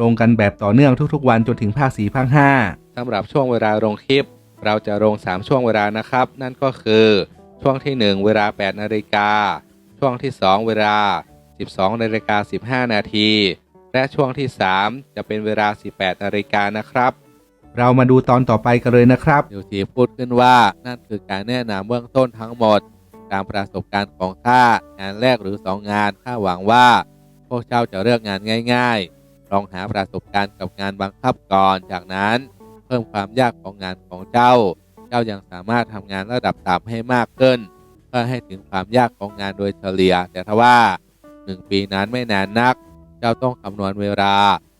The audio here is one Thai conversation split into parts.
ลงกันแบบต่อเนื่องทุกๆ วันจนถึงภาค4ภาค5สำหรับช่วงเวลาลงคลิป เราจะลง 3 ช่วงเวลานะครับ นั่นก็คือช่วงที่ 1 เวลา 8 นาฬิกา ช่วงที่ 2 เวลา 12 นาฬิกา 15 นาที และช่วงที่ 3 จะเป็นเวลา 18 นาฬิกานะครับ เรามาดูตอนต่อไปกันเลยนะครับเดี๋ยวทีพูดขึ้นว่านั่นคือการแนะนำเบื้องต้นทั้งหมด ตามประสบการณ์ของข้างานแรกหรือ 2 งานข้าหวังว่า พวกเจ้าจะเลือกงานง่าย ๆ ลองหาประสบการณ์กับงานบังคับก่อน จากนั้นเพิ่มความยากของงานของเจ้า เจ้ายังสามารถทำงานระดับต่ำให้มากขึ้น เพื่อให้ถึงความยากของงานโดยเฉลี่ย แต่ทว่า 1 ปีนั้นไม่นานนัก เจ้าต้องคำนวณเวลา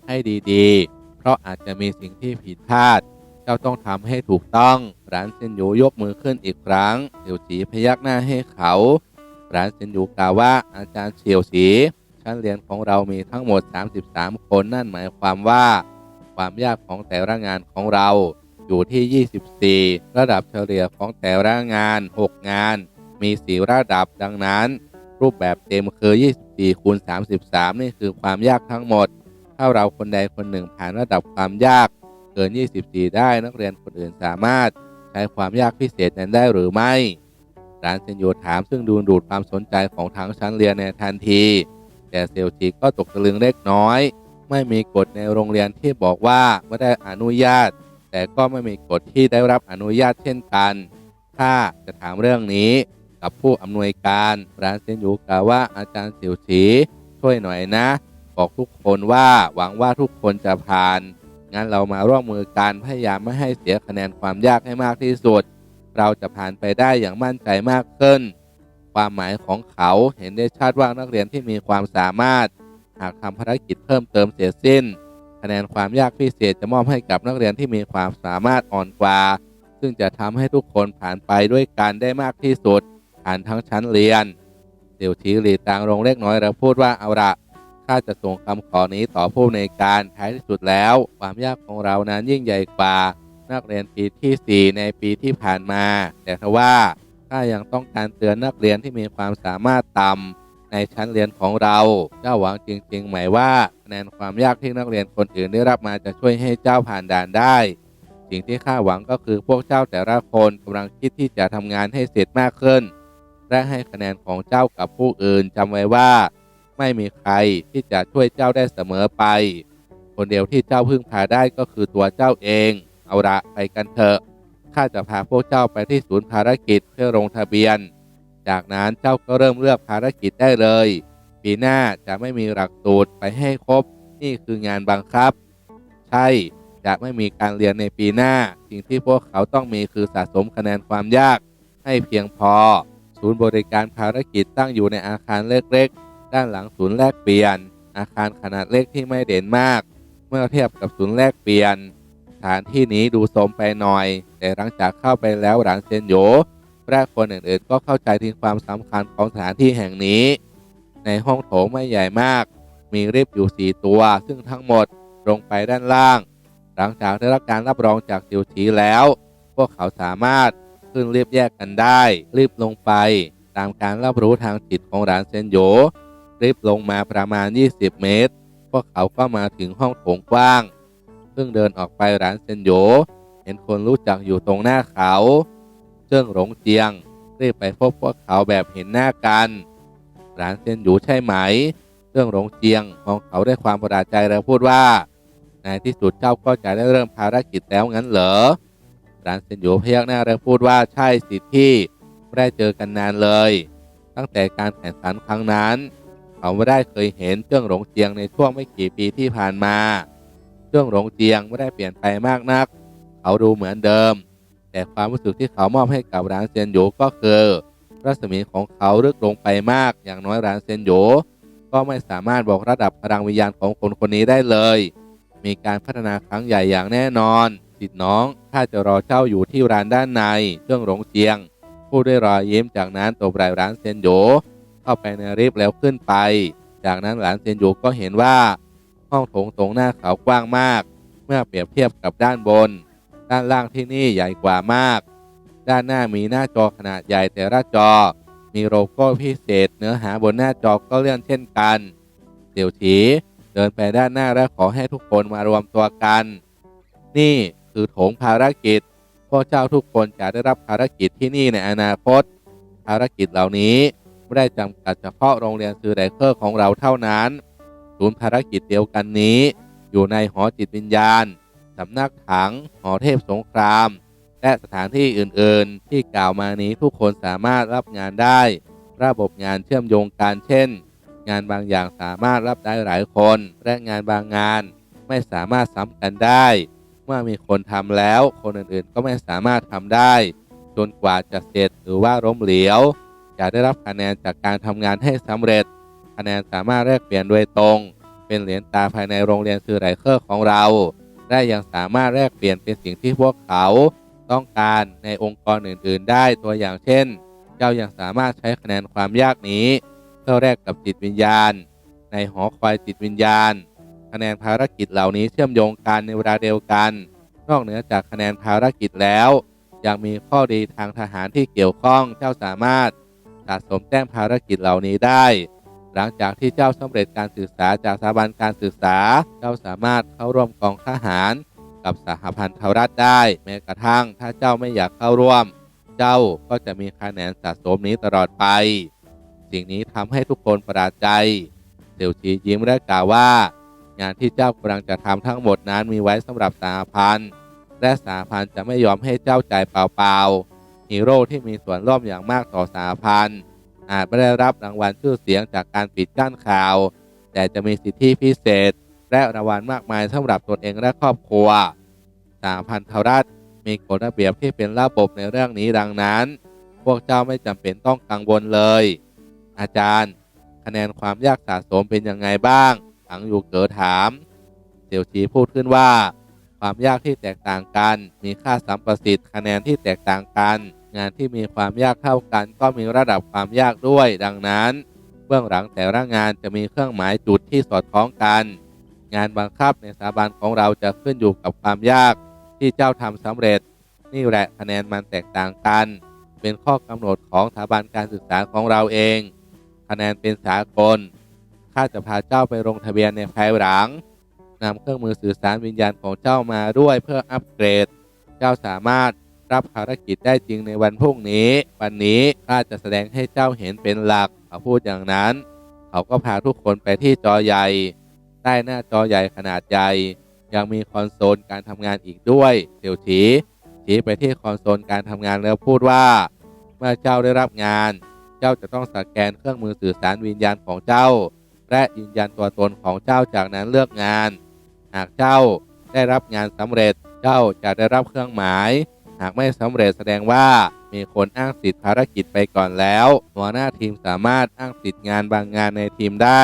ให้ดีๆ เพราะอาจจะมีสิ่งที่ผิดพลาด เจ้าต้องทำให้ถูกต้องร้านเซนยูยกมือขึ้นอีกครั้งเสี่ยวฉีพยักหน้าให้เขาร้านเซนยูกล่าวว่าอาจารย์เสี่ยวฉี ชั้นเรียนของเรามีทั้งหมด 33 คนนั่นหมายความว่า ความยากของแต่ละงานของเราอยู่ที่ 24 ระดับเฉลี่ยของแต่ละงาน 6 งาน มี4ระดับดังนั้น รูปแบบเต็มคือ 24คูณ33 นี่คือความยากทั้งหมด ถ้าเราคนใดคนหนึ่งผ่านระดับความยากเกิน 24 ได้นักเรียนคนอื่นสามารถใช้ความยากพิเศษนั้นได้หรือไม่ร้านเซนโยถามซึ่งดูดูดความสนใจของทั้งชั้นเรียนในทันที แต่เซลจิก็ตกตะลึงเล็กน้อย ไม่มีกฎในโรงเรียนที่บอกว่าไม่ได้อนุญาต แต่ก็ไม่มีกฎที่ได้รับอนุญาตเช่นกัน ถ้าจะถามเรื่องนี้กับผู้อำนวยการร้านเซนยูกาวว่าอาจารย์เสียวฉีช่วยหน่อยนะ บอกทุกคนว่าหวังว่าทุกคนจะผ่าน งั้นเรามาร่วมมือกันพยายามไม่ให้เสียคะแนนความยากให้มากที่สุด เราจะผ่านไปได้อย่างมั่นใจมากขึ้น ความหมายของเขาเห็นได้ชัดว่านักเรียนที่มีความสามารถ หากทำภารกิจเพิ่มเติมเสร็จสิ้น คะแนนความยากพิเศษจะมอบให้กับนักเรียนที่มีความสามารถอ่อนกว่า ซึ่งจะทำให้ทุกคนผ่านไปด้วยกันได้มากที่สุดผ่านทั้งชั้นเรียนเสี่ยวชีหลีตางลงเล็กน้อยแล้วพูดว่าเอาละข้าจะส่งคำขอนี้ต่อผู้ในการท้ายที่สุดแล้ว ความยากของเรานั้นยิ่งใหญ่กว่านักเรียนปีที่ 4 ในปีที่ผ่านมา แต่ทว่า ข้ายังต้องการเตือนนักเรียนที่มีความสามารถต่ำในชั้นเรียนของเรา เจ้าหวังจริง ๆ หมายว่าคะแนนความยากที่นักเรียนคนอื่นได้รับมาจะช่วยให้เจ้าผ่านด่านได้ สิ่งที่ข้าหวังก็คือพวกเจ้าแต่ละคนกำลังคิดที่จะทำงานให้เสร็จมากขึ้น และให้คะแนนของเจ้ากับผู้อื่นจำไว้ว่า ไม่มีใครที่จะช่วยเจ้าได้เสมอไป คนเดียวที่เจ้าพึ่งพาได้ก็คือตัวเจ้าเอง เอาละไปกันเถอะ ข้าจะพาพวกเจ้าไปที่ศูนย์ภารกิจเพื่อลงทะเบียน จากนั้นเจ้าก็เริ่มเลือกภารกิจได้เลย ปีหน้าจะไม่มีหลักสูตรไปให้ครบ นี่คืองานบังคับ ใช่ จะไม่มีการเรียนในปีหน้า สิ่งที่พวกเขาต้องมีคือสะสมคะแนนความยาก ให้เพียงพอ ศูนย์บริการภารกิจตั้งอยู่ในอาคารเล็กๆ ด้านหลังศูนย์แลกเปลี่ยน อาคารขนาดเล็กที่ไม่เด่นมาก เมื่อเทียบกับศูนย์แลกเปลี่ยน ถานที่นี้ดูโทมไปหน่อย แต่หลังจากเข้าไปแล้วหลานเซนโยและคนอื่นๆก็เข้าใจถึงความสำคัญของสถานที่แห่งนี้ ในห้องโถงไม่ใหญ่มาก มีลิฟต์อยู่4ตัว ซึ่งทั้งหมดลงไปด้านล่าง หลังจากได้รับการรับรองจากสิวชีแล้ว พวกเขาสามารถขึ้นลิฟต์แยกกันได้ รีบลงไป ตามการรับรู้ทางจิตของหลานเซนโยรีบลงมาประมาณ 20 เมตร พวกเขาก็มาถึงห้องโถงกว้าง ซึ่งเดินออกไปร้านเซนโย เห็นคนรู้จักอยู่ตรงหน้าเขาเจิ้งหลงเจียง รีบไปพบพวกเขาแบบเห็นหน้ากัน ร้านเซนโยูใช่ไหมเจิ้งหลงเจียงมองเขาด้วยความประหลาดใจแล้วพูดว่าในที่สุดเจ้าก็จะได้เริ่มภารกิจแล้วงั้นเหรอร้านเซนโยูพยักหน้าแล้วพูดว่าใช่สิที่ไม่ได้เจอกันนานเลย ตั้งแต่การแข่งขันครั้งนั้น เขาไม่ได้เคยเห็นเจิ้งหลงเจียงในช่วงไม่กี่ปีที่ผ่านมา เจิ้งหลงเจียงไม่ได้เปลี่ยนไปมากนัก เขาดูเหมือนเดิม แต่ความรู้สึกที่เขามอบให้กับร้านเซียนโยก็คือรัศมีของเขาลึกลงไปมาก อย่างน้อยร้านเซียนโยก็ไม่สามารถบอกระดับพลังวิญญาณของคนคนนี้ได้เลย มีการพัฒนาครั้งใหญ่อย่างแน่นอนสิทธิ์น้องข้าจะรอเจ้าอยู่ที่ร้านด้านในเครื่องหลงเจียง พูดด้วยรอยยิ้มจากนั้นตบไหล่ร้านเซียนโยเข้าไปในลิฟต์แล้วขึ้นไป จากนั้นหลานเซียนโยก็เห็นว่า ห้องโถงตรงหน้าเขากว้างมาก เมื่อเปรียบเทียบกับด้านบน ด้านล่างที่นี่ใหญ่กว่ามาก ด้านหน้ามีหน้าจอขนาดใหญ่แต่ละจอ มีโลโก้พิเศษ เนื้อหาบนหน้าจอก็เลื่อนเช่นกันเสี่ยวฉีเดินไปด้านหน้าและขอให้ทุกคนมารวมตัวกัน นี่คือโถงภารกิจพวกเจ้าทุกคนจะได้รับภารกิจที่นี่ในอนาคต ภารกิจเหล่านี้ไม่ได้จำกัดเฉพาะโรงเรียนซือไดเคอร์ของเราเท่านั้น ศูนย์ภารกิจเดียวกันนี้ อยู่ในหอจิตวิญญาณ สำนักถัง หอเทพสงคราม และสถานที่อื่น ๆ ที่กล่าวมานี้ทุกคนสามารถรับงานได้ ระบบงานเชื่อมโยงกันเช่น งานบางอย่างสามารถรับได้หลายคน และงานบางงานไม่สามารถซ้ำกันได้ เมื่อมีคนทำแล้ว คนอื่น ๆ ก็ไม่สามารถทำได้ จนกว่าจะเสร็จหรือว่าล้มเหลวจะได้รับคะแนนจากการทำงานให้สำเร็จ คะแนนสามารถแลกเปลี่ยนโดยตรง เป็นเหรียญตาภายในโรงเรียนซือไรเคอร์ของเรา และยังสามารถแลกเปลี่ยนเป็นสิ่งที่พวกเขาต้องการในองค์กรอื่น ๆ ได้ตัวอย่างเช่น เจ้ายังสามารถใช้คะแนนความยากนี้เพื่อแลกกับจิตวิญญาณ ในหอคอยจิตวิญญาณ คะแนนภารกิจเหล่านี้เชื่อมโยงกันในเวลาเดียวกัน นอกเหนือจากคะแนนภารกิจแล้วยังมีข้อดีทางทหารที่เกี่ยวข้อง เจ้าสามารถสะสมแต้มภารกิจเหล่านี้ได้ หลังจากที่เจ้าสำเร็จการศึกษาจากสถาบันการศึกษา เจ้าสามารถเข้าร่วมกองทหาร กับสหพันธรัฐได้ แม้กระทั่งถ้าเจ้าไม่อยากเข้าร่วม เจ้าก็จะมีคะแนนสะสมนี้ตลอดไป สิ่งนี้ทำให้ทุกคนประหลาดใจเสี่ยวชียิ้มและกล่าวว่า งานที่เจ้ากำลังจะทำทั้งหมดนั้นมีไว้สำหรับสหพันธ์และสหพันธ์จะไม่ยอมให้เจ้าจ่ายเปล่าๆฮีโร่ที่มีส่วนร่วมอย่างมากต่อสหพันธ์ อาจไม่ได้รับรางวัลชื่อเสียงจากการปิดกั้นข่าว แต่จะมีสิทธิพิเศษ และรางวัลมากมายสำหรับตนเองและครอบครัวสหพันธรัฐมีกฎระเบียบที่เป็นระบบในเรื่องนี้ดังนั้น พวกเจ้าไม่จำเป็นต้องกังวลเลย อาจารย์ คะแนนความยากสะสมเป็นยังไงบ้างถังอยู่เก๋อถามเสี่ยวชีพูดขึ้นว่า ความยากที่แตกต่างกัน มีค่าสัมประสิทธิ์คะแนนที่แตกต่างกัน งานที่มีความยากเท่ากัน ก็มีระดับความยากด้วย ดังนั้น เบื้องหลังแต่ละงานจะมีเครื่องหมายจุดที่สอดคล้องกัน งานบังคับในสถาบันของเราจะขึ้นอยู่กับความยากที่เจ้าทำสำเร็จ นี่แหละคะแนนมันแตกต่างกัน เป็นข้อกำหนดของสถาบันการศึกษาของเราเอง คะแนนเป็นสากลข้าจะพาเจ้าไปลงทะเบียนในภายหลังนำเครื่องมือสื่อสารวิญญาณของเจ้ามาด้วยเพื่ออัปเกรด เจ้าสามารถ รับภารกิจได้จริงในวันพรุ่งนี้ วันนี้ข้าจะแสดงให้เจ้าเห็นเป็นหลัก เขาพูดอย่างนั้น เขาก็พาทุกคนไปที่จอใหญ่ ใต้หน้าจอใหญ่ขนาดใหญ่ ยังมีคอนโซลการทำงานอีกด้วยเสี่ยวฉีชี้ไปที่คอนโซลการทำงานแล้วพูดว่า เมื่อเจ้าได้รับงาน เจ้าจะต้องสแกนเครื่องมือสื่อสารวิญญาณของเจ้า และยืนยันตัวตนของเจ้าจากนั้นเลือกงาน หากเจ้าได้รับงานสำเร็จ เจ้าจะได้รับเครื่องหมาย หากไม่สำเร็จแสดงว่ามีคนอ้างสิทธิภารกิจไปก่อนแล้ว หัวหน้าทีมสามารถอ้างสิทธิงานบางงานในทีมได้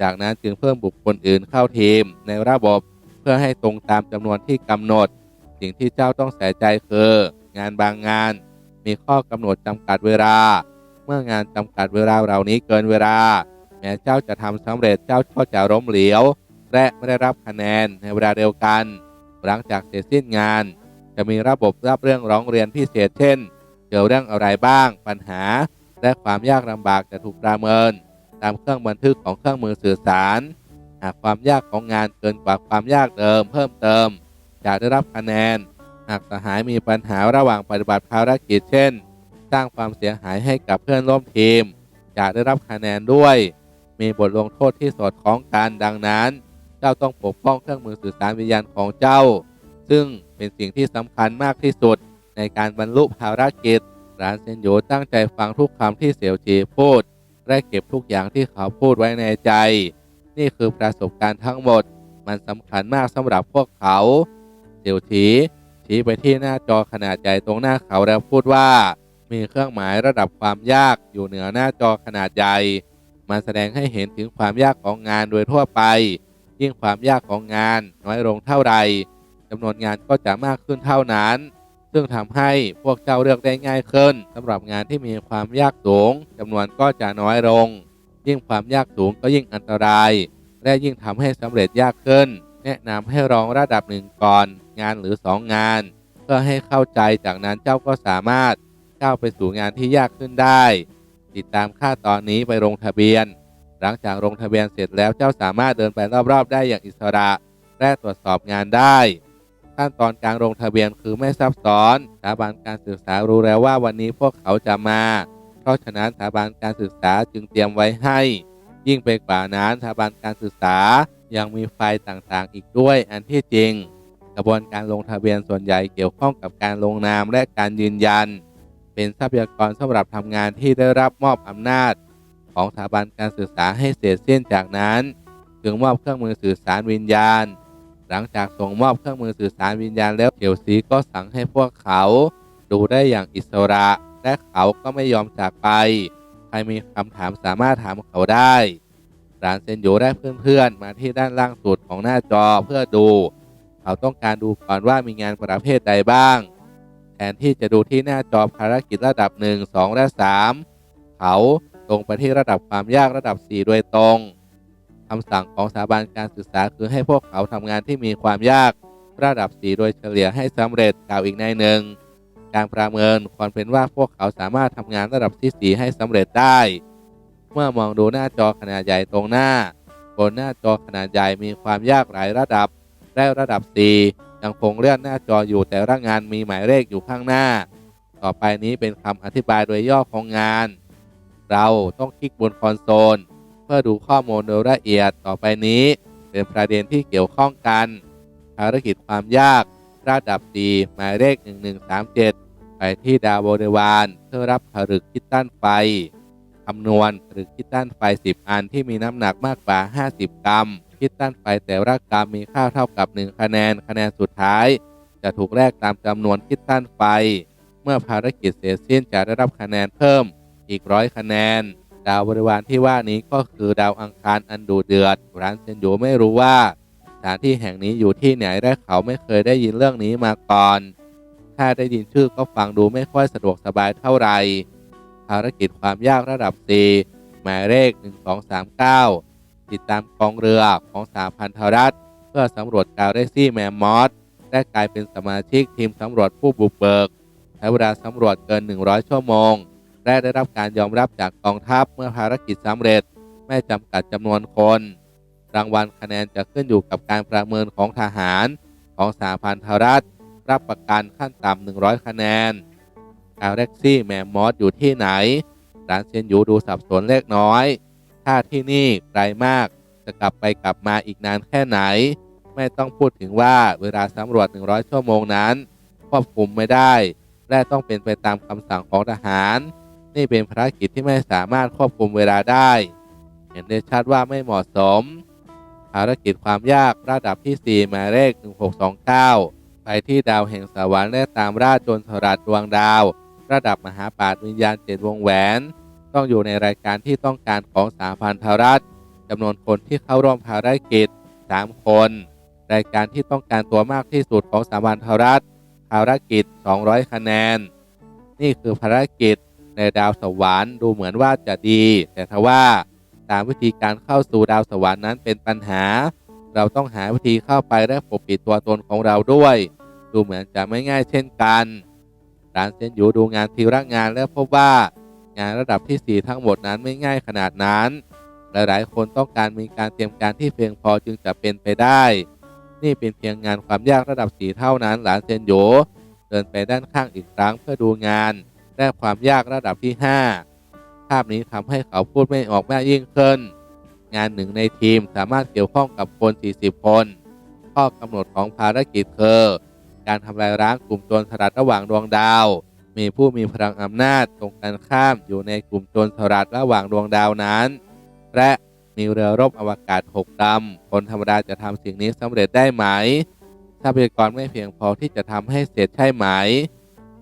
จากนั้นจึงเพิ่มบุคคลอื่นเข้าทีม ในระบบเพื่อให้ตรงตามจำนวนที่กำหนด สิ่งที่เจ้าต้องใส่ใจคือ งานบางงาน มีข้อกำหนดจำกัดเวลา เมื่องานจำกัดเวลาเหล่านี้เกินเวลา แม้เจ้าจะทำสำเร็จเจ้าก็จะล้มเหลวและไม่ได้รับคะแนนในเวลาเดียวกัน หลังจากเสร็จสิ้นงาน จะมีระบบรับเรื่องร้องเรียนพิเศษเช่น เกี่ยวเรื่องอะไรบ้าง ปัญหา และความยากลำบากจะถูกประเมิน ตามเครื่องบันทึกของเครื่องมือสื่อสาร หากความยากของงานเกินกว่าความยากเดิม เพิ่มเติม จะได้รับคะแนน หากสหายมีปัญหาระหว่างปฏิบัติภารกิจเช่น สร้างความเสียหายให้กับเพื่อนร่วมทีม จะได้รับคะแนนด้วย มีบทลงโทษที่สอดคล้องกันดังนั้น เจ้าต้องปกป้องเครื่องมือสื่อสารวิญญาณของเจ้า ซึ่งเป็นสิ่งที่สำคัญมากที่สุด ในการบรรลุภารกิจร้านเซนโยตั้งใจฟังทุกคำที่เสี่ยวจีพูด และเก็บทุกอย่างที่เขาพูดไว้ในใจ นี่คือประสบการณ์ทั้งหมด มันสำคัญมากสำหรับพวกเขา เสี่ยวฉีชี้ไปที่หน้าจอขนาดใหญ่ตรงหน้าเขาแล้วพูดว่า มีเครื่องหมายระดับความยากอยู่เหนือหน้าจอขนาดใหญ่มันแสดงให้เห็นถึงความยากของงานโดยทั่วไป ยิ่งความยากของงานน้อยลงเท่าไหร่ จำนวนงานก็จะมากขึ้นเท่านั้น ซึ่งทำให้พวกเจ้าเลือกได้ง่ายขึ้นสำหรับงานที่มีความยากสูงจำนวนก็จะน้อยลง ยิ่งความยากสูงก็ยิ่งอันตราย และยิ่งทำให้สำเร็จยากขึ้น แนะนำให้รองระดับหนึ่งก่อน งานหรือสองงาน เพื่อให้เข้าใจจากนั้นเจ้าก็สามารถก้าวไปสู่งานที่ยากขึ้นได้ ติดตามค่าตอนนี้ไปลงทะเบียน หลังจากลงทะเบียนเสร็จแล้วเจ้าสามารถเดินไปรอบๆ ได้อย่างอิสระ และตรวจสอบงานได้ ขั้นตอนการลงทะเบียนคือไม่ซับซ้อนสถาบันการศึกษารู้แล้วว่าวันนี้พวกเขาจะมา เพราะฉะนั้นสถาบันการศึกษาจึงเตรียมไว้ให้ ยิ่งไปกว่านั้นสถาบันการศึกษายังมีไฟล์ต่างๆ อีกด้วยอันที่จริง กระบวนการลงทะเบียนส่วนใหญ่เกี่ยวข้องกับการลงนามและการยืนยัน เป็นทรัพยากรสำหรับทำงานที่ได้รับมอบอำนาจ ของสถาบันการศึกษาให้เสร็จสิ้นจากนั้น จึงมอบเครื่องมือสื่อสารวิญญาณ หลังจากส่งมอบเครื่องมือสื่อสารวิญญาณแล้วเขียวสีก็สั่งให้พวกเขา ดูได้อย่างอิสระ และเขาก็ไม่ยอมจากไป ใครมีคำถามสามารถถามเขาได้ร้านเซนโยได้เพื่อนๆ มาที่ด้านล่างสุดของหน้าจอเพื่อดู เขาต้องการดูก่อนว่ามีงานประเภทใดบ้าง แทนที่จะดูที่หน้าจอภารกิจระดับ 1 2 และ 3 เขาตรงไปที่ระดับความยากระดับ 4 โดยตรง คำสั่งของสถาบันการศึกษาคือให้พวกเขาทำงานที่มีความยากระดับ 4 โดยเฉลี่ยให้สำเร็จกล่าวอีกในหนึ่ง การประเมินควรเป็นว่าพวกเขาสามารถทำงานระดับที่ 4 ให้สำเร็จได้ เมื่อมองดูหน้าจอขนาดใหญ่ตรงหน้า บนหน้าจอขนาดใหญ่มีความยากหลายระดับและระดับ 4 ยังคงเลื่อนหน้าจออยู่แต่ละงานมีหมายเลขอยู่ข้างหน้า ต่อไปนี้เป็นคำอธิบายโดยย่อของงาน เราต้องคลิกบนคอนโซล เพื่อดูข้อมูลโดยละเอียดต่อไปนี้ เป็นประเด็นที่เกี่ยวข้องกัน ภารกิจความยาก ระดับ4หมายเลข 1137 ไปที่ดาวบริวารเพื่อรับผลึกคิดตั้นไฟคำนวณผลึกคิดตั้นไฟ 10 อันที่มีน้ำหนักมากกว่า 50 กรัม คิดตั้นไฟแต่ละกรัมมีค่าเท่ากับ 1 คะแนนคะแนนสุดท้าย จะถูกแลกตามจำนวนคิดตั้นไฟ เมื่อภารกิจเสร็จสิ้นจะได้รับคะแนนเพิ่มอีกร้อยคะแนน ดาวบริวารที่ว่านี้ก็คือดาวอังคารอันดูเดือดร้านเซนโยไม่รู้ว่าสถานที่แห่งนี้อยู่ที่ไหนและเขาไม่เคยได้ยินเรื่องนี้มาก่อน ถ้าได้ยินชื่อก็ฟังดูไม่ค่อยสะดวกสบายเท่าไหร่ภารกิจความยากระดับ4หมายเลข 1239 ติดตามกองเรือของสาพันธรัฐ เพื่อสำรวจกาเรซี่แมมมอสและกลายเป็นสมาชิกทีมสำรวจผู้บุกเบิก ใช้เวลาสำรวจเกิน 100 ชั่วโมง และได้รับการยอมรับจากกองทัพเมื่อภารกิจสำเร็จ ไม่จำกัดจำนวนคน รางวัลคะแนนจะขึ้นอยู่กับการประเมินของทหารของสาพันธรัฐ รับประกันขั้นต่ำ100 คะแนนกาแล็กซี่แมมมอสอยู่ที่ไหนร้านเซนยูดูสับสนเล็กน้อย ถ้าที่นี่ไกลมากจะกลับไปกลับมาอีกนานแค่ไหน ไม่ต้องพูดถึงว่าเวลาสำรวจ 100 ชั่วโมงนั้น ควบคุมไม่ได้ และต้องเป็นไปตามคำสั่งของทหาร นี่เป็นภารกิจที่ไม่สามารถควบคุมเวลาได้ เห็นได้ชัดว่าไม่เหมาะสม ภารกิจความยากระดับที่ 4 หมายเลข 1629 ไปที่ดาวแห่งสวรรค์และตามราชจนสลัดดวงดาว ระดับมหาปาชญ์วิญญาณเจ็ดวงแหวน ต้องอยู่ในรายการที่ต้องการของสาพันธรัฐจำนวนคนที่เข้าร่วมภารกิจ 3 คน รายการที่ต้องการตัวมากที่สุดของสาพันธรัฐภารกิจ 200 คะแนน นี่คือภารกิจ ในดาวสวรรค์ดูเหมือนว่าจะดี แต่ทว่าตามวิธีการเข้าสู่ดาวสวรรค์นั้นเป็นปัญหา เราต้องหาวิธีเข้าไปและปกปิดตัวตนของเราด้วย ดูเหมือนจะไม่ง่ายเช่นกันร้านเซนอยู่ดูงานทีละงานและพบว่างานระดับที่ 4 ทั้งหมดนั้นไม่ง่ายขนาดนั้นหลายๆ คนต้องการมีการเตรียมการที่เพียงพอจึงจะเป็นไปได้ นี่เป็นเพียงงานความยากระดับ4เท่านั้นหลานเซนโยเดินไปด้านข้างอีกครั้งเพื่อดูงาน และความยากระดับที่ 5 ภาพนี้ทำให้เขาพูดไม่ออกมากยิ่งขึ้น งานหนึ่งในทีมสามารถเกี่ยวข้องกับคน 40 คน ข้อกำหนดของภารกิจคือการทำลายล้างกลุ่มโจรสลัดระหว่างดวงดาว มีผู้มีพลังอำนาจตรงกันข้ามอยู่ในกลุ่มโจรสลัดระหว่างดวงดาวนั้น และมีเรือรบอวกาศ6ลำคนธรรมดาจะทำสิ่งนี้สำเร็จได้ไหมทรัพยากรไม่เพียงพอที่จะทำให้เสร็จใช่ไหม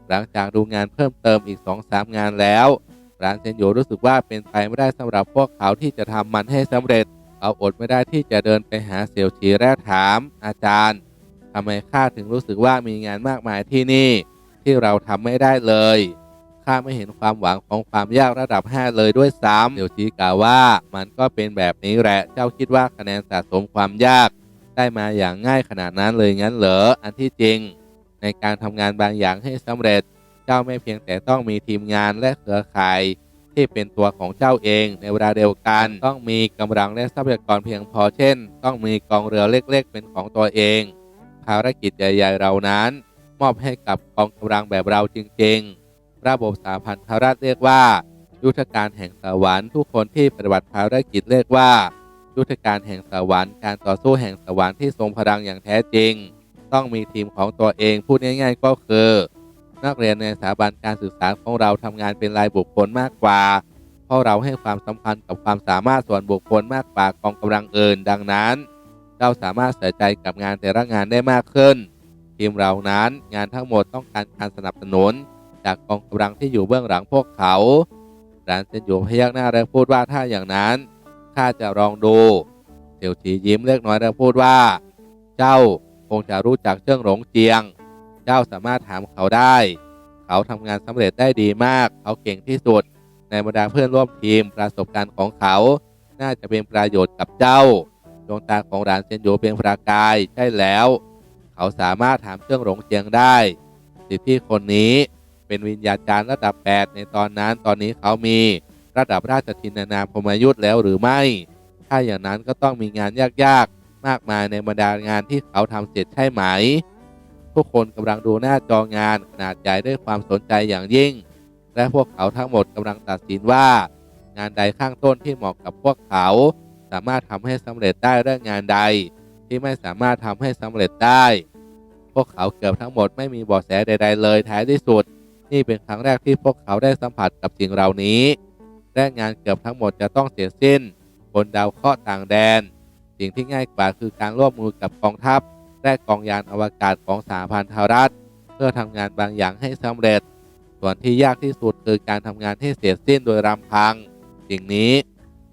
หลังจากดูงานเพิ่มเติมอีก 2-3 งานแล้วร้านเซนโยรู้สึกว่าเป็นไปไม่ได้สำหรับพวกเขาที่จะทำมันให้สำเร็จเขาอดไม่ได้ที่จะเดินไปหาเสี่ยวฉีและถาม อาจารย์ทำไมข้าถึงรู้สึกว่ามีงานมากมายที่นี่ ที่เราทำไม่ได้เลยข้าไม่เห็นความหวังของความยากระดับ 5 เลยด้วยซ้ำเดี๋ยวชี้กล่าวว่า มันก็เป็นแบบนี้แหละเจ้าคิดว่าคะแนนสะสมความยาก ได้มาอย่างง่ายขนาดนั้นเลยงั้นเหรออันที่จริง ในการทำงานบางอย่างให้สำเร็จ เจ้าไม่เพียงแต่ต้องมีทีมงานและเครือข่ายที่เป็นตัวของเจ้าเองในเวลาเดียวกัน ต้องมีกำลังและทรัพยากรเพียงพอเช่น ต้องมีกองเรือเล็กๆ เป็นของตัวเอง ภารกิจใหญ่ๆเหล่านั้น มอบให้กับกองกำลังแบบเราจริง ๆ ระบบสาพันธรัฐเรียกว่า ยุทธการแห่งสวรรค์ทุกคนที่ปฏิบัติภารกิจเรียกว่า ยุทธการแห่งสวรรค์การต่อสู้แห่งสวรรค์ที่ทรงพลังอย่างแท้จริง ต้องมีทีมของตัวเองพูดง่าย ๆ ก็คือ นักเรียนในสถาบันการศึกษาของเราทำงานเป็นรายบุคคลมากกว่า เพราะเราให้ความสำคัญกับความสามารถส่วนบุคคลมากกว่ากองกำลังอื่น ดังนั้น เราสามารถใส่ใจกับงานแต่ละงานได้มากขึ้น ทีมเรานั้นงานทั้งหมดต้องการการสนับสนุน จากกองกำลังที่อยู่เบื้องหลังพวกเขารานเซนอยู่พยักหน้าและพูดว่าถ้าอย่างนั้นข้าจะลองดูเสี่ยวฉียิ้มเล็กน้อยและพูดว่า เจ้า คงจะรู้จักเจิ้งหลงเจียง เจ้าสามารถถามเขาได้ เขาทำงานสำเร็จได้ดีมาก เขาเก่งที่สุด ในบรรดาเพื่อนร่วมทีมประสบการณ์ของเขา น่าจะเป็นประโยชน์กับเจ้า ดวงตาของหลานเซนโยเป็นประกายใช่แล้ว เขาสามารถถามเจิ้งหลงเจียงได้สิทธิคนนี้เป็นวิญญาจารย์ระดับ 8 ในตอนนั้นตอนนี้เขามีระดับราชทินานาพมยุทธ์แล้วหรือไม่ ถ้าอย่างนั้นก็ต้องมีงานยากๆ มากมายในบรรดางานที่เขาทำเสร็จใช่ไหม ทุกคนกำลังดูหน้าจองานขนาดใหญ่ด้วยความสนใจอย่างยิ่ง และพวกเขาทั้งหมดกำลังตัดสินว่า งานใดข้างต้นที่เหมาะกับพวกเขา สามารถทำให้สำเร็จได้เรื่องงานใด ที่ไม่สามารถทำให้สำเร็จได้ พวกเขาเกือบทั้งหมดไม่มีเบาะแสใด ๆ เลยท้ายที่สุด นี่เป็นครั้งแรกที่พวกเขาได้สัมผัสกับสิ่งเหล่านี้และงานเกือบทั้งหมดจะต้องเสร็จสิ้นบนดาวเคราะห์ต่างแดน สิ่งที่ง่ายกว่าคือการร่วมมือกับกองทัพ และกองยานอวกาศของสหพันธรัฐ เพื่อทำงานบางอย่างให้สำเร็จ ส่วนที่ยากที่สุดคือการทำงานให้เสร็จสิ้นโดยรำพัง สิ่งนี้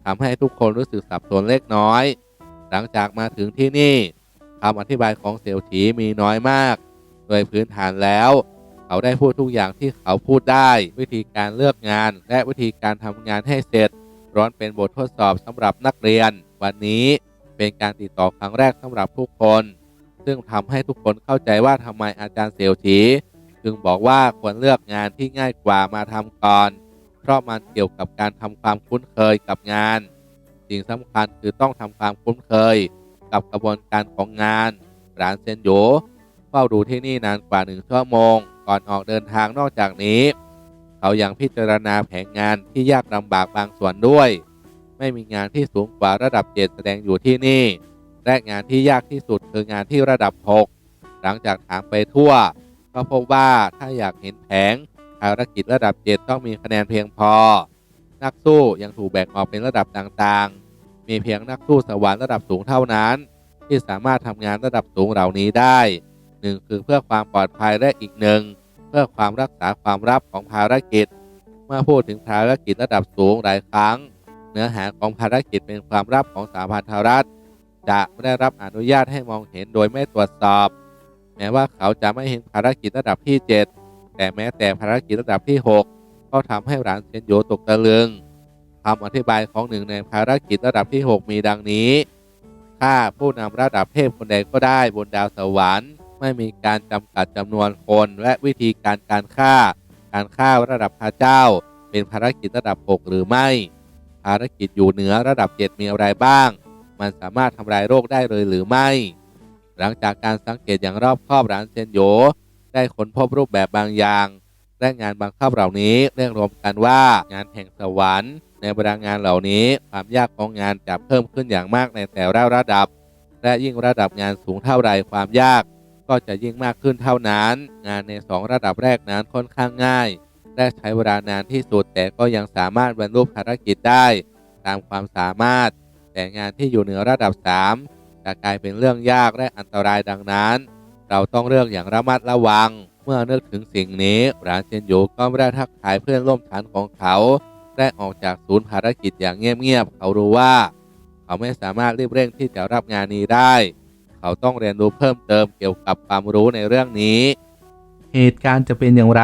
ทำให้ทุกคนรู้สึกสับสนเล็กน้อย หลังจากมาถึงที่นี่คำอธิบายของเสี่ยวฉีมีน้อยมาก โดยพื้นฐานแล้ว เขาได้พูดทุกอย่างที่เขาพูดได้ วิธีการเลือกงาน และวิธีการทำงานให้เสร็จร้อนเป็นบททดสอบสำหรับนักเรียน วันนี้ เป็นการติดต่อครั้งแรกสำหรับทุกคน ซึ่งทำให้ทุกคนเข้าใจว่าทำไมอาจารย์เสี่ยวฉีจึงบอกว่าควรเลือกงานที่ง่ายกว่ามาทำก่อน เพราะมันเกี่ยวกับการทำความคุ้นเคยกับงาน สิ่งสำคัญคือต้องทำความคุ้นเคย กับกระบวนการของงานร้านเซนโยเฝ้าดูที่นี่นานกว่าหนึ่งชั่วโมง ก่อนออกเดินทางนอกจากนี้ เขายังพิจารณาแผนงานที่ยากลำบากบางส่วนด้วย ไม่มีงานที่สูงกว่าระดับเจ็ดแสดงอยู่ที่นี่ และงานที่ยากที่สุดคืองานที่ระดับ 6 หลังจากถามไปทั่ว ก็พบว่าถ้าอยากเห็นแผงภารกิจระดับ7ต้องมีคะแนนเพียงพอ นักสู้ยังถูกแบ่งออกเป็นระดับต่างๆ มีเพียงนักสู้สวรรค์ระดับสูงเท่านั้น ที่สามารถทำงานระดับสูงเหล่านี้ได้หนึ่งคือเพื่อความปลอดภัยและอีกหนึ่งเพื่อความรักษาความลับของภารกิจ เมื่อพูดถึงภารกิจระดับสูงหลายครั้ง เนื้อหาของภารกิจเป็นความลับของสาพันธรัฐ จะไม่ได้รับอนุญาตให้มองเห็นโดยไม่ตรวจสอบ แม้ว่าเขาจะไม่เห็นภารกิจระดับที่ 7 แต่แม้แต่ภารกิจระดับที่ 6 ก็ทำให้หลานเซนโยตกตะลึงคำอธิบายของหนึ่งในภารกิจระดับที่ 6 มีดังนี้ฆ่าผู้นำระดับเทพคนใดก็ได้บนดาวสวรรค์ไม่มีการจำกัดจำนวนคนและวิธีการการฆ่า การฆ่าระดับพระเจ้า เป็นภารกิจระดับ 6 หรือไม่ ภารกิจอยู่เหนือระดับ 7 มีอะไรบ้าง มันสามารถทำลายโรคได้เลยหรือไม่ หลังจากการสังเกตอย่างรอบคอบร้านเซนโยได้ค้นพบรูปแบบบางอย่างและงานบางครอบเหล่านี้เรียกรวมกันว่างานแห่งสวรรค์ ในบรรดางานเหล่านี้ความยากของงานจะเพิ่มขึ้นอย่างมากในแต่ละระดับ และยิ่งระดับงานสูงเท่าไรความยาก ก็จะยิ่งมากขึ้นเท่านั้น งานในสองระดับแรกนั้นค่อนข้างง่าย และใช้เวลานานที่สุด แต่ก็ยังสามารถบรรลุภารกิจได้ ตามความสามารถ แต่งานที่อยู่เหนือระดับ 3 จะกลายเป็นเรื่องยากและอันตรายดังนั้น เราต้องเลือกอย่างระมัดระวัง เมื่อนึกถึงสิ่งนี้ร้านเซนโยก็ไม่ได้ทักทายเพื่อนร่วมชั้นของเขาและออกจากศูนย์ภารกิจอย่างเงียบๆเขารู้ว่า เขาไม่สามารถรีบเร่งที่จะรับงานนี้ได้ เขาต้องเรียนรู้เพิ่มเติมเกี่ยวกับความรู้ในเรื่องนี้ เหตุการณ์จะเป็นอย่างไร